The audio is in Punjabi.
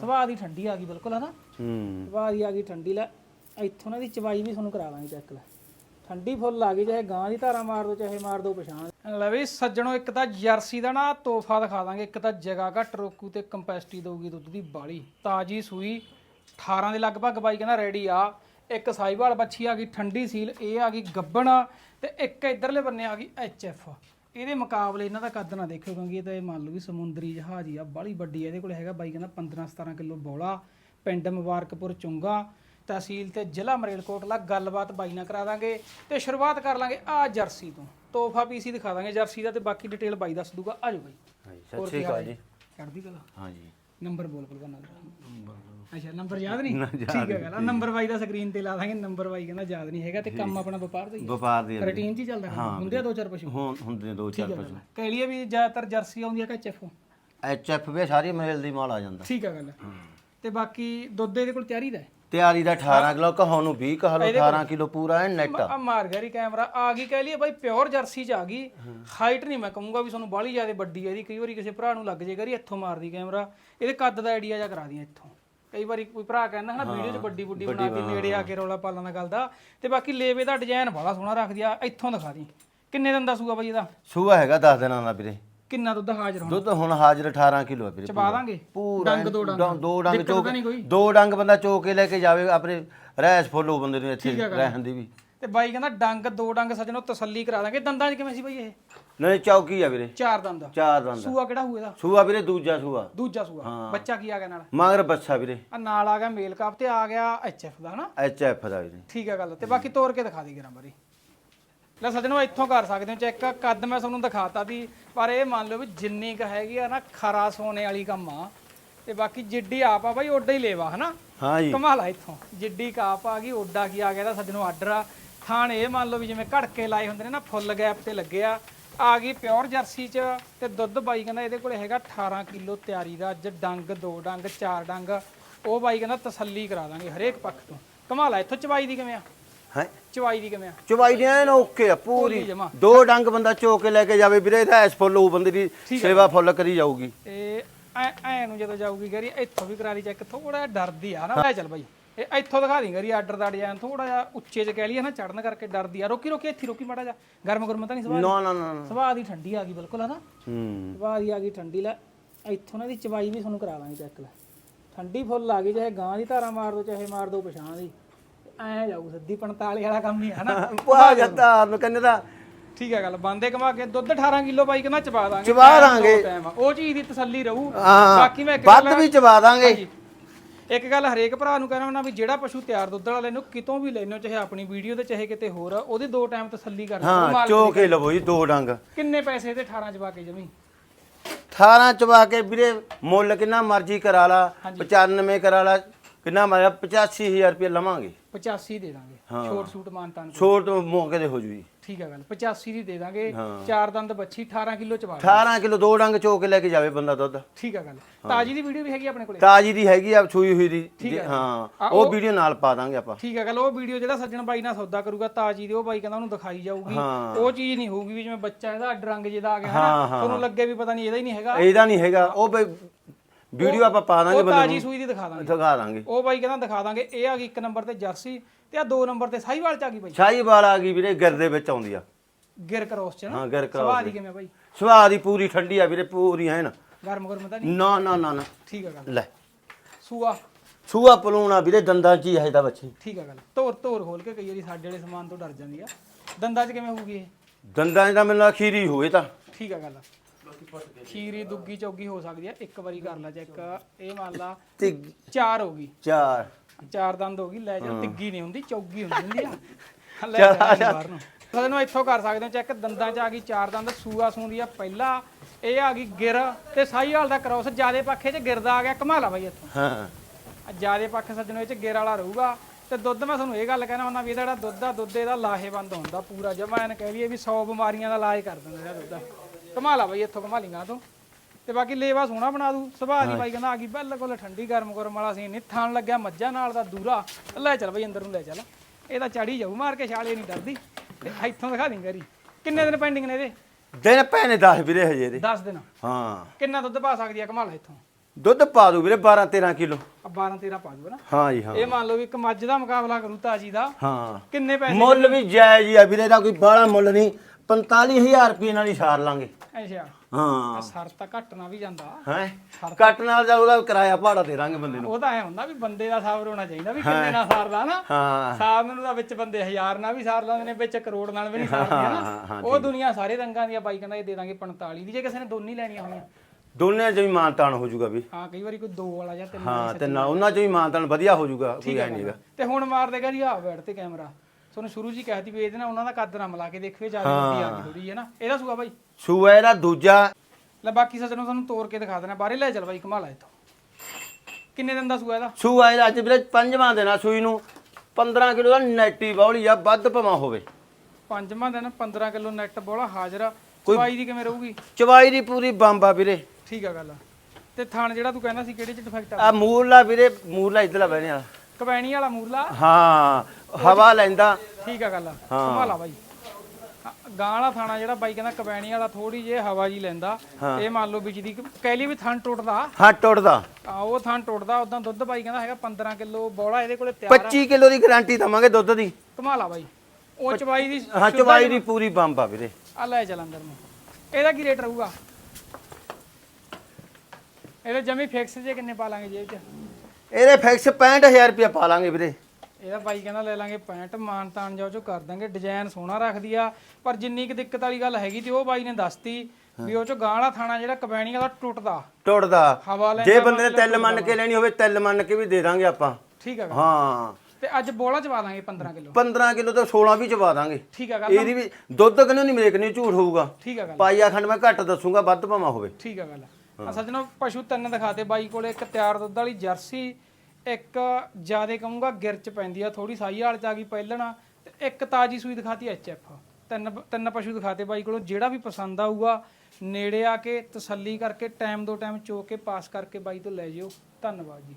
ਸੁਭਾਅ ਦੀ ਠੰਡੀ ਆ ਗਈ ਬਿਲਕੁਲ ਹਨਾ? ਹੂੰ। ਸੁਭਾਅ ਦੀ ਆ ਗਈ ਠੰਡੀ ਲੈ। ਇੱਥੋਂ ਨਾ ਦੀ ਚਵਾਈ ਵੀ ਤੁਹਾਨੂੰ ਕਰਾ ਦਾਂਗੇ ਚੈੱਕ ਲੈ। ਠੰਡੀ ਫੁੱਲ ਆ ਗਈ ਚਾਹੇ ਗਾਂ ਦੀ ਧਾਰਾ ਮਾਰ ਦੋ ਚਾਹੇ ਮਾਰ ਦੋ ਪਛਾਣ। ਲੈ ਵੀ ਸੱਜਣੋ ਇੱਕ ਤਾਂ ਜਰਸੀ ਦਾ ਨਾ ਤੋਹਫਾ ਦਿਖਾ ਦਾਂਗੇ ਇੱਕ ਤਾਂ ਜਗ੍ਹਾ ਘੱਟ ਰੋਕੂ ਤੇ ਕੰਪੈਸਿਟੀ ਦਊਗੀ ਦੁੱਧ ਦੀ ਬਾਲੀ। ਤਾਜੀ ਸੂਈ 18 ਦੇ ਲਗਭਗ ਬਾਈ ਕਹਿੰਦਾ ਰੈਡੀ ਆ। ਇੱਕ ਸਾਈਵਾਲ ਬੱਚੀ ਆ ਗਈ ਠੰਡੀ ਸੀਲ ਇਹ ਆ ਗਈ ਗੱਬਣ। ਤੇ ਇੱਕ ਇਧਰਲੇ ਬੰਨੇ ਆ ਗਈ ਐਫ ਇਹਦੇ ਮੁਕਾਬਲੇ ਇਹਨਾਂ ਦਾ ਕੱਦ ਨਾ ਦੇਖਿਓ ਕਿਉਂਕਿ ਇਹ ਤਾਂ ਇਹ ਮੰਨ ਲਓ ਵੀ ਸਮੁੰਦਰੀ ਜਹਾਜ਼ ਹੀ ਆ ਬਾਲੀ ਵੱਡੀ ਆ ਇਹਦੇ ਕੋਲ ਹੈਗਾ ਬਾਈ ਕਹਿੰਦਾ 15 17 ਕਿਲੋ ਬੌਲਾ ਪਿੰਡ ਮੁਬਾਰਕਪੁਰ ਚੁੰਗਾ ਤਹਿਸੀਲ ਤੇ ਜ਼ਿਲ੍ਹਾ ਮਰੇਲਕੋਟਲਾ ਗੱਲਬਾਤ ਬਾਈ ਨਾਲ ਕਰਾ ਦਾਂਗੇ ਤੇ ਸ਼ੁਰੂਆਤ ਕਰ ਲਾਂਗੇ ਆ ਜਰਸੀ ਤੋਂ। ਤੋਹਫਾ ਪੀਸੀ ਦਿਖਾ ਦਾਂਗੇ ਜਰਸੀ ਦਾ ਤੇ ਬਾਕੀ ਡਿਟੇਲ ਬਾਈ ਦੱਸ ਦੂਗਾ। ਆਜੋ ਬਾਈ। ਹਾਂਜੀ ਸਤਿ ਸ਼੍ਰੀ ਅਕਾਲ ਜੀ। ਚੜਦੀ ਕਲਾ? ਹਾਂਜੀ। ਨੰਬਰ ਬੋਲ ਕੋਲ ਨਾਲ ਅੱਛਾ ਨੰਬਰ ਯਾਦ ਨਹੀਂ? ਠੀਕ ਹੈ ਗੱਲ ਨੰਬਰ ਬਾਈ ਦਾ ਸਕਰੀਨ ਤੇ ਲਾ ਦਾਂਗੇ ਨੰਬਰ ਬਾਈ ਕਹਿੰਦਾ ਯਾਦ ਨਹੀਂ ਹੈਗਾ ਤੇ ਕੰਮ ਆਪਣਾ ਵਪਾਰ ਦਾ ਹੀ ਵਪਾਰ ਦੀ ਰੂਟੀਨ 'ਚ ਹੀ ਚੱਲਦਾ ਹੁੰਦੇ ਆ ਦੋ ਚਾਰ ਪਸ਼ੂ। ਹੁਣ ਹੁੰਦੇ ਨੇ ਦੋ ਚਾਰ ਪਸ਼ੂ। ਕਹਿ ਲਈਏ ਵੀ ਜ਼ਿਆਦਾਤਰ ਜਰਸੀ ਆਉਂਦੀ ਆ ਕਿ ਐਚਐਫ ਐਚ ਐਫ ਵੀ ਸਾਰੀ ਮਹਿਲ ਦੀ ਮਾਲ ਆ ਜਾਂਦਾ। ਠੀਕ ਆ ਗੱਲ ਤੇ ਬਾਕੀ ਦੁੱਧ ਇਹਦੇ ਕੋਲ ਤਿਆਰੀ ਦਾ ਹੈ? ਤਿਆਰੀ ਦਾ 18 ਕਿਲੋ ਕਹੋਂ ਨੂੰ 20 ਕਹ ਲੋ 18 ਕਿਲੋ ਪੂਰਾ ਹੈ ਨੈਟ ਆ। ਮਾਰ ਗਿਆ ਰੀ ਕੈਮਰਾ ਆ ਗਈ ਕਹਿ ਲਈਏ ਬਾਈ ਪਿਓਰ ਜਰਸੀ ਚ ਆ ਗਈ। ਹਾਈਟ ਨਹੀਂ ਮੈਂ ਕਹੂੰਗਾ ਵੀ ਤੁਹਾਨੂੰ ਬਾਹਲੀ ਜ਼ਿਆਦਾ ਵੱਡੀ ਹੈ ਇਹਦੀ ਕਈ ਵਾਰੀ ਕਿਸੇ ਭਰਾ ਨੂੰ ਲੱਗ ਜੇ ਕਰੀ ਇੱਥੋਂ ਮਾਰਦੀ ਕੈਮਰਾ। ਇਹਦੇ ਕੱਦ ਦਾ ਆਈਡੀਆ ਜਾਂ ਕਰਾ ਦੀਆਂ ਇੱਥੋਂ। ਕਈ ਵਾਰੀ ਕੋਈ ਭਰਾ ਕਹਿੰਦਾ ਹਨਾ ਵੀਡੀਓ 'ਚ ਵੱਡੀ ਵੱਡੀ ਬਣਾ ਕੇ ਨੇੜੇ ਆ ਕੇ ਰੌਲਾ ਪਾਲਣ ਦਾ ਗੱਲ ਦਾ। ਤੇ ਬਾਕੀ ਲੇਵੇ ਦਾ ਡਿਜ਼ਾਈਨ ਬੜਾ ਸੋਹਣਾ ਰੱਖਦੀ ਆ ਇੱਥੋਂ ਦਿਖਾ ਦੀ। ਕਿੰਨੇ ਦਿਨ ਦਾ ਸੂਗਾ ਬਾਈ ਇਹਦਾ? ਸੂਆ ਹੈਗਾ 10 ਦਿਨਾਂ ਦਾ ਵੀਰੇ। ਕਿੰਨਾ ਦੁੱਧ ਹਾਜ਼ਰ ਹੋਣਾ? ਦੁੱਧ ਹੁਣ ਹਾਜ਼ਰ 18 ਕਿਲੋ ਹੈ ਵੀਰੇ ਚਬਾ ਦਾਂਗੇ? ਪੂਰਾ ਡੰਗ ਦੋ ਡੰਗ। ਦੋ ਡੰਗ ਦਿੱਕਤ ਚੋਕ ਤਾਂ ਨਹੀਂ ਕੋਈ? ਦੋ ਡੰਗ ਬੰਦਾ ਚੋਕ ਕੇ ਲੈ ਕੇ ਜਾਵੇ ਆਪਣੇ ਰਹਿਸ ਫੁੱਲੋ ਬੰਦੇ ਨੂੰ ਇੱਥੇ ਰਹਿਣ ਦੀ ਵੀ। ਤੇ ਬਾਈ ਕਹਿੰਦਾ ਡੰਗ ਦੋ ਡੰਗ ਸੱਜਣੋ ਤਸੱਲੀ ਕਰਾ ਦਾਂਗੇ। ਦੰਦਾਂ 'ਚ ਕਿਵੇਂ ਸੀ ਬਾਈ ਇਹ? ਨਹੀਂ ਚੌਕੀ ਆ ਵੀਰੇ। ਚਾਰ ਦੰਦ। ਚਾਰ ਦੰਦ। ਸੂਆ ਕਿਹੜਾ ਹੋਊ ਇਹਦਾ? ਸੂਆ ਵੀਰੇ ਦੂਜਾ ਸੂਆ। ਦੂਜਾ ਸੂਆ। ਬੱਚਾ ਕੀ ਆ ਗਿਆ ਨਾਲ? ਮਗਰ ਬੱਚਾ ਵੀਰੇ। ਆ ਨਾਲ ਆ ਗਿਆ ਮੇਲ ਕਾਪ ਤੇ ਆ ਗਿਆ ਐਚਐਫ ਦਾ ਹਨਾ? ਐਚ ਐਫ ਦਾ ਵੀਰੇ। ਠੀਕ ਹੈ ਗੱਲ। ਤੇ ਬਾਕੀ ਤੋੜ ਕੇ ਦਿਖਾ ਦੀ ਗਰਾਂ ਬਾਰੀ। ਲੈ ਸੱਜਣੋ ਇੱਥੋਂ ਕਰ ਸਕਦੇ ਹੋ ਚੈੱਕ। ਕੱਦ ਮੈਂ ਤੁਹਾਨੂੰ ਦਿਖਾਤਾ ਦੀ ਪਰ ਇਹ ਮੰਨ ਲਓ ਵੀ ਜਿੰਨੀ ਕ ਹੈਗੀ ਆ ਨਾ ਖਰਾ ਸੋਨੇ ਵਾਲੀ ਕੰਮ ਆ। ਤੇ ਬਾਕੀ ਜਿੱਡੀ ਆਪ ਆ ਬਾਈ ਓਡਾ ਹੀ ਲੇਵਾ ਹਨਾ? ਹਾਂ ਜੀ। ਕਮਾਲ ਆ ਇੱਥੋਂ। ਜਿੱਡੀ ਕਾਪ ਆ ਗਈ ਓਡਾ ਕੀ ਆ ਗਿਆ ਤਾਂ ਸੱਜਣੋ ਆਰਡਰ ਆ। ਥਾਣ ਇਹ ਮੰਨ ਲਓ ਵੀ ਜਿਵੇਂ ਘੜਕੇ ਲਾਏ ਹੁੰਦੇ ਨੇ ਨਾ ਫੁੱਲ ਗੈਪ ਤੇ ਲੱਗੇ ਆ ਆ ਗਈ ਪਿਓਰ ਜਰਸੀ ਚ ਤੇ ਦੁੱਧ ਬਾਈ ਕਹਿੰਦਾ ਇਹਦੇ ਕੋਲੇ ਹੈਗਾ 18 ਕਿਲੋ ਤਿਆਰੀ ਦਾ ਅੱਜ ਡੰਗ ਦੋ ਡੰਗ ਚਾਰ ਡੰਗ। ਉਹ ਬਾਈ ਕਹਿੰਦਾ ਤਸੱਲੀ ਕਰਾ ਦਾਂਗੇ ਹਰੇਕ ਪੱਖ ਤੋਂ। ਕਮਾਲ ਆ ਇੱਥੋਂ ਚਵਾਈ ਦੀ ਕਿਵੇਂ ਆ? ਹੈ? ਚਵਾਈ ਦੀ ਕਿਵੇਂ ਆ? ਚਵਾਈ ਦੀ ਐਨ ਓਕੇ ਆ ਪੂਰੀ। ਜਮਾਂ। ਦੋ ਡੰਗ ਬੰਦਾ ਚੋਕ ਕੇ ਲੈ ਕੇ ਜਾਵੇ ਵੀਰੇ ਰਹਿਸ ਫੁੱਲ ਉਹ ਬੰਦੇ ਦੀ ਸੇਵਾ ਫੁੱਲ ਕਰੀ ਜਾਊਗੀ। ਤੇ ਐ ਐ ਨੂੰ ਜਦੋਂ ਜਾਊਗੀ ਗਰੀ ਇੱਥੋਂ ਵੀ ਕਰਾ ਲਈ ਚੈੱਕ ਥੋੜਾ ਜਿਹਾ ਡਰਦੀ ਆ ਨਾ ਲੈ ਚੱਲ ਬਾਈ। ਇਹ ਇੱਥੋਂ ਦਿਖਾ ਦੀ ਗਰੀ ਆਰਡਰ ਦਾ ਡਿਜ਼ਾਈਨ ਥੋੜਾ ਜਿਹਾ ਉੱਚੇ 'ਚ ਕਹਿ ਲਈਏ ਨਾ ਚੜਨ ਕਰਕੇ ਡਰਦੀ ਆ। ਰੋਕੀ ਰੋਕੀ ਇੱਥੇ ਰੋਕੀ ਮਾੜਾ ਜਾ ਗਰਮ ਗਰਮ ਤਾਂ ਨਹੀਂ ਸੁਭਾਅ ਨਾ ਨਾ ਨਾ ਨਾ। ਸੁਭਾਅ ਦੀ ਠੰਡੀ ਆ ਗਈ ਬਿਲਕੁਲ ਹਨਾ? ਹੂੰ। ਆ ਗਈ ਠੰਡੀ। ਲੈ ਇੱਥੋਂ ਨਾ ਦੀ ਚਵਾਈ ਵੀ ਤੁਹਾਨੂੰ ਕਰਾ ਲਾਂਗੇ ਚੈੱਕ ਲੈ। ਠੰਡੀ ਫੁੱਲ ਆ ਗਈ ਚਾਹੇ ਗਾਂ ਦੀ ਧਾਰਾ ਮਾਰ ਦੋ ਚਾਹੇ ਮਾਰ ਦੋ ਪਛਾਣ ਦੀ। ਐ ਜਾਊ ਸਿੱਧੀ 45 ਵਾਲਾ ਕੰਮ ਹੀ ਹੈ ਨਾ ਪਾ ਜਾਂਦਾ ਮੈਂ ਕਹਿੰਦਾ ਠੀਕ ਹੈ ਗੱਲ ਬੰਦੇ ਕਮਾ ਕੇ ਦੁੱਧ 18 ਕਿਲੋ ਬਾਈ ਕਹਿੰਦਾ ਚਬਾ ਦਾਂਗੇ। ਚਬਾ time ਦਾਂਗੇ। time ਆ। ਉਹ ਚੀਜ਼ ਦੀ ਤਸੱਲੀ ਰਹੂ। ਹਾਂ ਬਾਕੀ ਮੈਂ ਇੱਕ ਵੱਧ ਗੱਲ- ਵੀ ਚਵਾ ਦਾਂਗੇ। ਹਾਂਜੀ। ਇੱਕ ਗੱਲ ਹਰੇਕ ਭਰਾ ਨੂੰ ਕਹਿਣਾ ਹੁੰਦਾ ਵੀ ਜਿਹੜਾ ਪਸ਼ੂ ਤਿਆਰ ਦੁੱਧ ਵਾਲਾ ਲੈਣੋ ਕਿਤੋਂ ਵੀ ਲੈਣੋ ਚਾਹੇ ਆਪਣੀ ਵੀਡੀਓ ਤੇ ਚਾਹੇ ਕਿਤੇ ਹੋਰ ਉਹਦੇ ਦੋ ਟਾਈਮ ਤਸੱਲੀ ਕਰ ਹਾਂ ਚੋਕ ਕੇ ਲਵੋ ਜੀ ਦੋ ਡੰਗ। ਕਿੰਨੇ ਪੈਸੇ ਤੇ 18 ਚਬਾ ਕੇ ਜਮੀ? 18 ਚਵਾ ਕੇ ਵੀਰੇ ਮੁੱਲ ਕਿੰਨਾ ਮਰਜ਼ੀ ਕਰਾ ਲਾ 95 ਕਰਾ ਲਾ ਕਿੰਨਾ ਮਾਰਿਆ 85000 ਰੁਪਏ ਲਵਾਂਗੇ। 85 ਦੇ ਦਾਂਗੇ। ਛੋਟ ਸੂਟ ਮਾਨਤਾਨ ਛੋੜ ਤੋਂ ਮੌਕੇ ਤੇ ਹੋ ਜੂ ਜੀ। ਠੀਕ ਹੈ ਗੱਲ 85 ਦੀ ਦੇ ਦਾਂਗੇ। ਚਾਰ ਦੰਦ ਬੱਚੀ 18 ਕਿਲੋ ਚਬਾ 18 ਕਿਲੋ ਦੋ ਡੰਗ ਚੋਕ ਕੇ ਲੈ ਕੇ ਜਾਵੇ ਬੰਦਾ ਦੁੱਧ। ਠੀਕ ਹੈ ਗੱਲ। ਤਾਜੀ ਦੀ ਵੀਡੀਓ ਵੀ ਹੈਗੀ ਆਪਣੇ ਕੋਲੇ? ਤਾਜੀ ਦੀ ਹੈਗੀ ਆ ਛੂਈ ਹੋਈ ਦੀ। ਹਾਂ। ਉਹ ਵੀਡੀਓ ਨਾਲ ਪਾ ਦਾਂਗੇ ਆਪਾਂ। ਠੀਕ ਹੈ ਗੱਲ ਉਹ ਵੀਡੀਓ ਜਿਹੜਾ ਸੱਜਣ ਬਾਈ ਨਾਲ ਸੌਦਾ ਕਰੂਗਾ ਤਾਜੀ ਦੇ ਉਹ ਬਾਈ ਕਹਿੰਦਾ ਉਹਨੂੰ ਦਿਖਾਈ ਜਾਊਗੀ। ਹਾਂ। ਉਹ ਚੀਜ਼ ਨਹੀਂ ਹੋਊਗੀ ਵੀ ਜਿਵੇਂ ਬੱਚਾ ਇਹਦਾ ਅੱਡ ਰੰਗ ਜਿਹਦਾ ਆ ਗਿਆ ਹਨਾ? ਤੁਹਾਨੂੰ ਲੱਗੇ ਵੀ ਪਤਾ ਨਹੀਂ ਇਹਦਾ ਹੀ ਨਹੀਂ ਹੈਗਾ। ਇਹਦਾ ਨਹੀਂ ਹੈਗਾ। ਉਹ ਵੀਡੀਓ ਆਪਾਂ ਪਾ ਦਾਂਗੇ ਉਹ ਬੰਦੇ ਤਾਜੀ ਸੂਈ ਦੀ ਦਿਖਾ ਦਾਂਗੇ। ਦਿਖਾ ਦਾਂਗੇ। ਉਹ ਬਾਈ ਕਹਿੰਦਾ ਦਿਖਾ ਦਾਂਗੇ ਇਹ ਆ ਗਈ ਇੱਕ ਨੰਬਰ ਤੇ ਜਰਸੀ ਤੇ ਆ ਦੋ ਨੰਬਰ ਤੇ ਸਾਈਵਾਲ ਚ ਆ ਗਈ ਬਾਈ। ਸ਼ਾਹੀ ਵਾਲ ਆ ਗਈ ਵੀਰੇ ਗਿਰ ਦੇ ਵਿੱਚ ਆਉਂਦੀ ਆ। ਗਿਰ ਕਰੋਸ ਚ ਨਾ? ਹਾਂ ਗਿਰ ਕਰਾ ਸਵਾਦ ਹੀ ਕਿਵੇਂ ਬਾਈ? ਸੁਭਾਅ ਦੀ ਪੂਰੀ ਠੰਡੀ ਆ ਵੀਰੇ ਪੂਰੀ ਹੈ ਨਾ ਗਰਮ ਗਰਮ ਤਾਂ ਨਹੀਂ? ਨਾ ਨਾ ਨਾ ਨਾ। ਠੀਕ ਹੈ ਗੱਲ। ਲੈ। ਸੂਆ। ਸੂਆ ਪਲੂਣਾ ਵੀਰੇ ਦੰਦਾਂ 'ਚ ਹੀ ਹੈ ਇਹਦਾ ਬੱਚੀ। ਠੀਕ ਹੈ ਗੱਲ। ਧੋਰ ਧੋਰ ਖੋਲ ਕੇ ਕਈ ਵਾਰੀ ਸਾਡੇ ਵਾਲੇ ਸਮਾਨ ਤੋਂ ਡਰ ਜਾਂਦੀ ਆ। ਦੰਦਾਂ ਚ ਕਿਵੇਂ ਹੋਊਗੀ ਇਹ? ਦੰਦਾਂ 'ਚ ਤਾਂ ਮੈਨੂੰ ਅਖੀਰੀ ਹੋਏ ਤਾਂ। ਠੀਕ ਹੈ ਗੱਲ। ਖੀਰੀ ਦੁੱਗੀ ਚੌਗੀ ਹੋ ਸਕਦੀ ਆ ਇੱਕ ਵਾਰੀ ਕਰ ਲੈ ਚੈੱਕ। ਇਹ ਮੰਨ ਲਾ ਤੇ ਚਾਰ ਹੋ ਗਈ। ਚਾਰ। ਚਾਰ ਦੰਦ ਹੋ ਗਈ। ਲੈ ਜਾ ਤਿੱਗੀ ਨਹੀਂ ਹੁੰਦੀ ਚੌਗੀ ਹੁੰਦੀ ਹੁੰਦੀ ਆ। ਲੈ ਜਾ ਬਾਹਰ ਨੂੰ। ਇੱਥੋਂ ਕਰ ਸਕਦੇ ਹੋ ਚੈੱਕ। ਦੰਦਾਂ 'ਚ ਆ ਗਈ ਚਾਰ ਦੰਦ ਸੂਆ ਸੂੰਦੀ ਆ ਪਹਿਲਾ। ਇਹ ਆ ਗਈ ਗਿਰ ਤੇ ਸਾਈਵਾਲ ਦਾ ਕ੍ਰੋਸ। ਜਿਆਦੇ ਪੱਖੇ 'ਚ ਗਿਰਦਾ ਆ ਗਿਆ ਕਮਾਲਾ ਬਾਈ ਇੱਥੋਂ। ਹਾਂ। ਜਿਆਦੇ ਪੱਖ ਸੱਜਣੋ ਇਹ 'ਚ ਗਿਰ ਵਾਲਾ ਰਹੂਗਾ। ਤੇ ਦੁੱਧ ਮੈਂ ਤੁਹਾਨੂੰ ਇਹ ਗੱਲ ਕਹਿਣਾ ਹੁੰਦਾ ਵੀ ਇਹਦਾ ਜਿਹੜਾ ਦੁੱਧ ਆ ਦੁੱਧ ਇਹਦਾ ਲਾਹੇਵੰਦ ਹੁੰਦਾ ਪੂਰਾ। ਜਮਾ ਇਹਨ ਕਹਿ ਲਈਏ ਵੀ 100 ਬਿਮਾਰੀਆਂ ਦਾ ਇਲਾਜ ਕਰ ਦਿੰਦਾ ਇਹਦਾ ਦੁੱਧ। ਕਮਾਲਾ ਬਾਈ ਇੱਥੋਂ ਕਮਾਲੀਆਂ ਤੋਂ। ਤੇ ਬਾਕੀ ਲੇਵਾ ਸੋਹਣਾ ਬਣਾ ਦੂ। ਸੁਭਾਅ ਦੀ ਬਾਈ ਕਹਿੰਦਾ ਆ ਗਈ ਬਿਲਕੁਲ ਠੰਡੀ ਗਰਮ ਗਰਮ ਵਾਲਾ ਸੀ ਨਹੀਂ ਥਾਣ ਲੱਗਿਆ ਮੱਝਾਂ ਨਾਲ ਦਾ ਦੂਰਾ। ਲੈ ਚੱਲ ਬਾਈ ਅੰਦਰ ਨੂੰ ਲੈ ਚੱਲ। ਇਹਦਾ ਚੜੀ ਜਾਊ ਮਾਰ ਕੇ ਛਾਲੇ ਨਹੀਂ ਡਰਦੀ। ਤੇ ਇੱਥੋਂ ਦਿਖਾ ਦਿੰ ਗਰੀ। ਕਿੰਨੇ ਦਿਨ ਪੈਂਡਿੰਗ ਨੇ ਇਹਦੇ? ਦਿਨ ਭੈਣੇ 10 ਵੀਰੇ ਹਜੇ ਦੇ 10 ਦਿਨ। ਹਾਂ। ਕਿੰਨਾ ਦੁੱਧ ਪਾ ਸਕਦੀ ਆ? ਕਮਾਲ ਇੱਥੋਂ। ਦੁੱਧ ਪਾ ਦੂ ਵੀਰੇ 12 13 ਕਿਲੋ। ਆ 12 13 ਪਾ ਜੂਗਾ ਨਾ। ਹਾਂ ਜੀ ਹਾਂ। ਇਹ ਮੰਨ ਲਓ ਵੀ ਇੱਕ ਮੱਝ ਦਾ ਮੁਕਾਬਲਾ ਕਰੂ ਤਾਜੀ ਦਾ। ਹਾਂ। ਕਿੰਨੇ ਪੈਸੇ ਮੁੱਲ ਵੀ ਜਾਇਜ਼ ਹੀ ਆ ਵੀਰੇ ਦਾ ਕੋਈ ਬਾਹਲਾ ਮੁੱਲ ਨਹੀਂ। 45000 ਰੁਪਏ ਨਾਲ ਹੀ ਛਾੜ ਲਾਂਗੇ। ਅੱਛਾ। ਹਾਂ। ਸਰ ਤਾਂ ਘੱਟ ਨਾ ਵੀ ਜਾਂਦਾ। ਹੈ? ਕੱਟ ਨਾਲ ਦਾ ਉਹਦਾ ਕਿਰਾਇਆ ਭਾੜਾ ਦੇ ਦਾਂਗੇ ਬੰਦੇ ਨੂੰ। ਉਹ ਤਾਂ ਐ ਹੁੰਦਾ ਵੀ ਬੰਦੇ ਦਾ ਸਾਬਰ ਹੋਣਾ ਚਾਹੀਦਾ ਵੀ ਕਿੰਨੇ ਨਾਲ ਸਾਰਦਾ ਨਾ। ਹਾਂ। ਸਾਰ ਨੂੰ ਤਾਂ ਵਿੱਚ ਬੰਦੇ ਹਜ਼ਾਰ ਨਾਲ ਵੀ ਸਾਰ ਲੈਂਦੇ ਨੇ ਵਿੱਚ ਕਰੋੜ ਨਾਲ ਵੀ ਨਹੀਂ ਸਾਰਦੇ ਹਾਂ, ਨਾ ਹਾਂ, ਉਹ ਦੁਨੀਆ ਸਾਰੇ ਰੰਗਾਂ ਦੀਆਂ ਬਾਈ ਕਹਿੰਦਾ ਇਹ ਦੇ ਦਾਂਗੇ 45 ਦੀ ਜੇ ਕਿਸੇ ਨੇ ਦੋਨੀ ਲੈਣੀਆਂ ਹੋਈਆਂ ਦੋਨਿਆਂ 'ਚ ਵੀ ਮਾਨਤਾਨ ਹੋ ਜਾਊਗਾ ਵੀ। ਹਾਂ ਕਈ ਵਾਰੀ ਕੋਈ ਦੋ ਵਾਲਾ ਜਾਂ ਤਿੰਨ ਹਾਂ ਤੇ ਨਾ ਉਹਨਾਂ 'ਚ ਵੀ ਮਾਨਤਾਨ ਵਧੀਆ ਹੋ ਜਾਊਗਾ ਕੋਈ ਐ ਨਹੀਂਗਾ ਤੇ ਹੁਣ ਮਾਰ ਦੇਗਾ ਜੀ ਆ ਬੈਠ ਤੇ ਕੈਮਰਾ। ਤੁਹਾਨੂੰ ਸ਼ੁਰੂ ਜੀ ਕਹਿਤੀ ਵੀ ਇਹਦੇ ਨਾਲ ਉਹਨਾਂ ਦਾ ਕੱਦ ਨਾ ਮਿਲਾ ਕੇ ਦੇਖਿਓ ਜ਼ਿਆਦਾ ਵੱਡੀ ਆ ਗਈ ਥੋੜੀ ਹੈ ਨਾ। ਇਹਦਾ ਸੂਆ ਬਾਈ? ਸੂਆ ਇਹਦਾ ਦੂਜਾ। ਲੈ ਬਾਕੀ ਸੱਜਣੋਂ ਤੁਹਾਨੂੰ ਤੋੜ ਕੇ ਦਿਖਾ ਦੇਣਾ ਬਾਹਰੇ ਲੈ ਚੱਲ ਬਾਈ ਕਮਾ ਲੈ ਇੱਥੋਂ। ਕਿੰਨੇ ਦਿਨ ਦਾ ਸੂਆ ਇਹਦਾ? ਸੂਆ ਇਹਦਾ ਅੱਜ ਵੀਰੇ ਪੰਜਵਾਂ ਦੇਣਾ ਸੂਈ ਨੂੰ। 15 ਕਿਲੋ ਦਾ ਨੈਟੀ ਬੌਲੀ ਆ ਵੱਧ ਭਮਾ ਹੋਵੇ। ਪੰਜਵਾਂ ਦਿਨ 15 ਕਿਲੋ ਨੈਟ ਬੋਲਾ ਹਾਜ਼ਰ ਆ। ਚਵਾਈ ਦੀ ਕਿਵੇਂ ਰਹੂਗੀ? ਚਵਾਈ ਦੀ ਪੂਰੀ ਬੰਬ ਆ ਵੀਰੇ। ਠੀਕ ਆ ਗੱਲ ਤੇ ਥਣ ਜਿਹੜਾ ਤੂੰ ਕਹਿੰਦਾ ਸੀ ਕਿਹੜੇ ਚ ਡਿਫੈਕਟ ਆ? ਆ ਮੂਰਲਾ ਵੀਰੇ ਮੂਰਲਾ ਇਧਰਲਾ ਬਹਿਣੇ ਵਾਲਾ। ਕਬੈਣੀ ਵਾਲਾ ਮੂਰਲਾ? ਹਾਂ। ਹਵਾ ਲੈਂਦਾ। ਠੀਕ ਆ ਗੱਲ ਸੰਭਾਲਾ ਬਾਈ। ਗਾਂ ਵਾਲਾ ਥਾਣਾ ਜਿਹੜਾ ਬਾਈ ਕਹਿੰਦਾ ਕਬੈਣੀ ਵਾਲਾ ਥੋੜੀ ਜੇ ਹਵਾ ਜੀ ਲੈਂਦਾ। ਇਹ ਮੰਨ ਲਓ ਵਿੱਚ ਦੀ ਕਹਿ ਲਈ ਵੀ ਥਣ ਟੁੱਟਦਾ। ਹਾਂ ਟੁੱਟਦਾ। ਆ ਉਹ ਥਣ ਟੁੱਟਦਾ ਉਦਾਂ ਦੁੱਧ ਬਾਈ ਕਹਿੰਦਾ ਹੈਗਾ 15 ਕਿਲੋ ਬੋਲਾ ਇਹਦੇ ਕੋਲੇ ਤਿਆਰ 25 ਕਿਲੋ ਦੀ ਗਾਰੰਟੀ ਦਵਾਂਗੇ ਦੁੱਧ ਦੀ। ਕਮਾਲਾ ਬਾਈ। ਉਹ ਚਵਾਈ ਦੀ ਹਾਂ ਚਵਾਈ ਦੀ ਪੂਰੀ ਬੰਬ ਆ ਵੀਰੇ। ਆ ਲੈ ਚੱਲ ਅੰਦਰ ਨੂੰ। ਇਹਦਾ ਕੀ ਰੇਟ ਰਹੂਗਾ? ਇਹਦੇ ਜਮੀ ਫਿਕਸ ਜੇ ਕਿੰਨੇ ਪਾ ਲਾਂਗੇ ਜੇਬ 'ਚ? ਇਹਦੇ ਫਿਕਸ 65000 ਰੁਪਏ ਪਾ ਲਾਂਗੇ ਵੀਰੇ। ਇਹਦਾ ਬਾਈ ਕਹਿੰਦਾ ਲੈ ਲਾਂਗੇ 65 ਮਾਨ ਤਾਨ ਜਾਓ ਚੋ ਕਰ ਦਾਂਗੇ ਡਿਜ਼ਾਈਨ ਸੋਹਣਾ ਰੱਖਦੀ ਆ ਪਰ ਜਿੰਨੀ ਕੁ ਦਿੱਕਤ ਵਾਲੀ ਗੱਲ ਹੈਗੀ ਤੇ ਉਹ ਬਾਈ ਨੇ ਦੱਸਤੀ ਵੀ ਉਹ ਚੋਂ ਗਾਂ ਵਾਲਾ ਥਾਣਾ ਜਿਹੜਾ ਕਬੈਣੀ ਵਾਲਾ ਟੁੱਟਦਾ। ਟੁੱਟਦਾ। ਜੇ ਬੰਦੇ ਨੇ ਤਿਲ ਮੰਨ ਕੇ ਲੈਣੀ ਹੋਵੇ ਤਿਲ ਮੰਨ ਕੇ ਵੀ ਦੇ ਦਾਂਗੇ ਆਪਾਂ। ਠੀਕ ਹੈਗਾ ਹਾਂ। ਤੇ ਅੱਜ ਬੋਲਾ ਚਵਾ ਦਾਂਗੇ 15 ਕਿਲੋ। 15 ਕਿਲੋ ਤੋਂ 16 ਵੀ ਚਵਾ ਦਾਂਗੇ। ਠੀਕ ਹੈਗਾ ਇਹਦੀ ਵੀ ਦੁੱਧ ਕਿਨੂੰ ਨਹੀਂ ਮੇਰੇ ਕਨੀ ਝੂਠ ਹੋਊਗਾ। ਠੀਕ ਹੈਗਾ ਪਾਈਆ ਖੰਡ ਮੈਂ ਘੱਟ ਦੱਸੂਗਾ ਵੱਧ ਭਾਵਾਂ ਹੋਵੇ। ਠੀਕ ਹੈ ਗੱਲ। ਆ ਸੱਜਣੋ ਪਸ਼ੂ ਤਿੰਨ ਦਿਖਾਤੇ ਬਾਈ ਕੋਲੇ ਇੱਕ ਤਿਆਰ ਦੁੱਧ ਵਾਲੀ ਜਰਸੀ ਇੱਕ ਜ਼ਿਆਦਾ ਕਹੂੰਗਾ ਗਿਰਚ ਪੈਂਦੀ ਆ ਥੋੜੀ ਸਾਈ ਵਾਲ ਚ ਆ ਗਈ ਪਹਿਲਣਾ, ਤੇ ਇੱਕ ਤਾਜੀ ਸੂਈ ਦਿਖਾਤੀ ਐਚਐਫ ਤਿੰਨ ਤਿੰਨ ਪਸ਼ੂ ਦਿਖਾਤੇ ਬਾਈ ਕੋਲੋਂ, ਜਿਹੜਾ ਵੀ ਪਸੰਦ ਆਊਗਾ, ਨੇੜੇ ਆ ਕੇ ਤਸੱਲੀ ਕਰਕੇ, ਟਾਈਮ ਦੋ ਟਾਈਮ ਚੋ ਕੇ ਪਾਸ ਕਰਕੇ ਬਾਈ ਤੋਂ ਲੈ ਜਿਓ। ਧੰਨਵਾਦ ਜੀ।